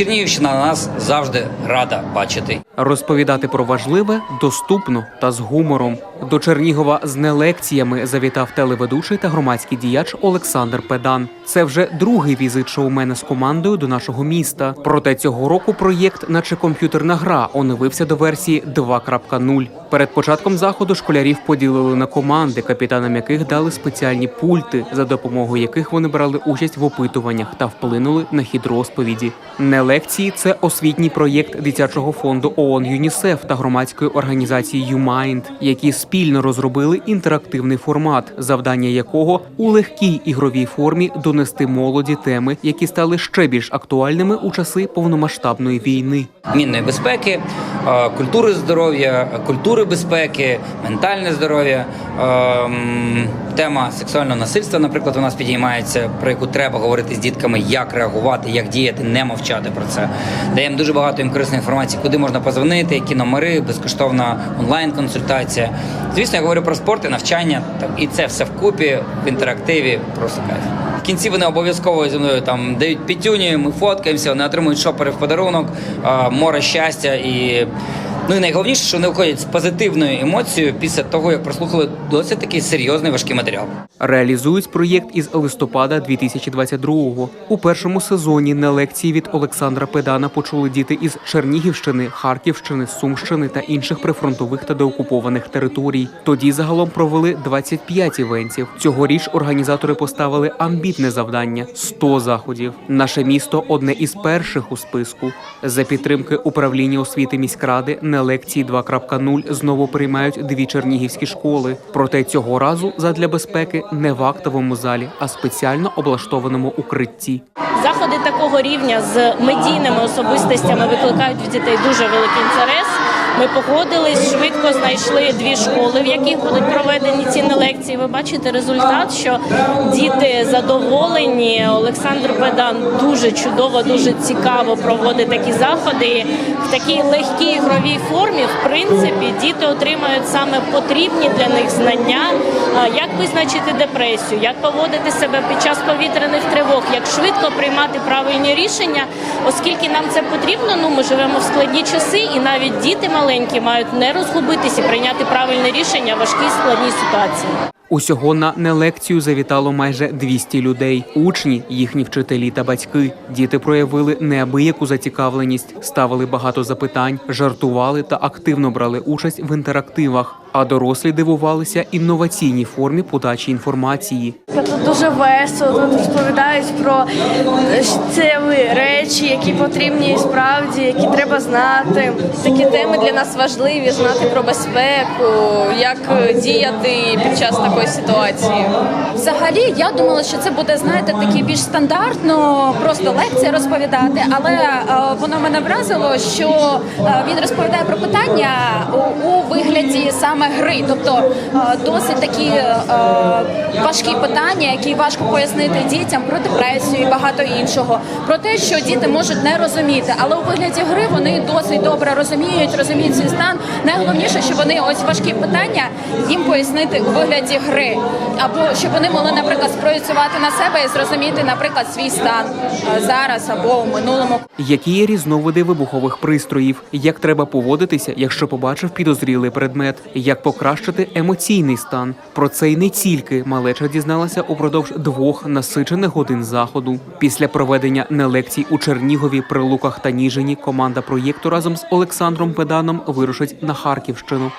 Чернігівщина нас завжди рада бачити. Розповідати про важливе доступно та з гумором. До Чернігова з нелекціями завітав телеведучий та громадський діяч Олександр Педан. Це вже другий візит шоумена з командою до нашого міста. Проте цього року проєкт, наче комп'ютерна гра, оновився до версії 2.0. Перед початком заходу школярів поділили на команди, капітанам яких дали спеціальні пульти, за допомогою яких вони брали участь в опитуваннях та вплинули на хід розповіді. Не лекції це освітній проєкт дитячого фонду ООН ЮНІСЕФ та громадської організації YouMind, які спільно розробили інтерактивний формат, завдання якого у легкій ігровій формі донести молоді теми, які стали ще більш актуальними у часи повномасштабної війни. Мінної безпеки, культури здоров'я, культури безпеки, ментальне здоров'я. ем, Тема сексуального насильства, наприклад, у нас підіймається, про яку треба говорити з дітками, як реагувати, як діяти, не мовчати про це. Даємо дуже багато їм корисної інформації, куди можна позвонити, які номери, безкоштовна онлайн-консультація. Звісно, я говорю про спорт і навчання, і це все вкупі в інтерактиві. Просто кайф. В кінці вони обов'язково зі мною там дають пітюні, ми фоткаємося, вони отримують шопери в подарунок, море щастя і. Ну і найголовніше, що вони виходять з позитивною емоцією після того, як прослухали досить такий серйозний важкий матеріал. Реалізують проєкт із листопада 2022-го. У першому сезоні на лекції від Олександра Педана почули діти із Чернігівщини, Харківщини, Сумщини та інших прифронтових та деокупованих територій. Тоді загалом провели 25 івентів. Цьогоріч організатори поставили амбітне завдання 100 заходів. Наше місто одне із перших у списку. За підтримки управління освіти міськради на лекції 2.0 знову приймають дві чернігівські школи. Проте цього разу задля безпеки не в актовому залі, а спеціально облаштованому укритті. Заходи такого рівня з медійними особистостями викликають в дітей дуже великий інтерес. Ми погодились, швидко знайшли дві школи, в яких будуть проведені ці лекції. Ви бачите результат, що діти задоволені. Олександр Педан дуже чудово, дуже цікаво проводить такі заходи. В такій легкій ігровій формі, в принципі, діти отримають саме потрібні для них знання, як визначити депресію, як поводити себе під час повітряних тривог, як швидко приймати правильні рішення, оскільки нам це потрібно. Ну ми живемо в складні часи, і навіть діти маленькі мають не розгубитися, прийняти правильне рішення в важкій складній ситуації. Усього на нелекцію завітало майже 200 людей. Учні, їхні вчителі та батьки. Діти проявили неабияку зацікавленість, ставили багато запитань, жартували та активно брали участь в інтерактивах. А дорослі дивувалися інноваційній формі подачі інформації. Тут дуже весело, тут розповідають про життєві речі, які потрібні справді, які треба знати. Такі теми для нас важливі, знати про безпеку, як діяти під час такої ситуації. Взагалі, я думала, що це буде, знаєте, такий більш стандартно, просто лекція розповідати. Але е, воно мене вразило, що е, він розповідає про питання у, у вигляді саме гри, тобто е, досить такі е, важкі питання, які важко пояснити дітям про депресію і багато іншого, про те, що діти можуть не розуміти, але у вигляді гри вони досить добре розуміють, розуміють свій стан. Найголовніше, що вони ось важкі питання їм пояснити у вигляді гри, або щоб вони могли, наприклад, спроєцювати на себе і зрозуміти, наприклад, свій стан е, зараз або у минулому. Які є різновиди вибухових пристроїв, як треба поводитися, якщо побачив підозрілий предмет, як покращити емоційний стан. Про це й не тільки малеча дізналася упродовж двох насичених годин заходу. Після проведення нелекцій у Чернігові, Прилуках та Ніжині команда проєкту разом з Олександром Педаном вирушить на Харківщину.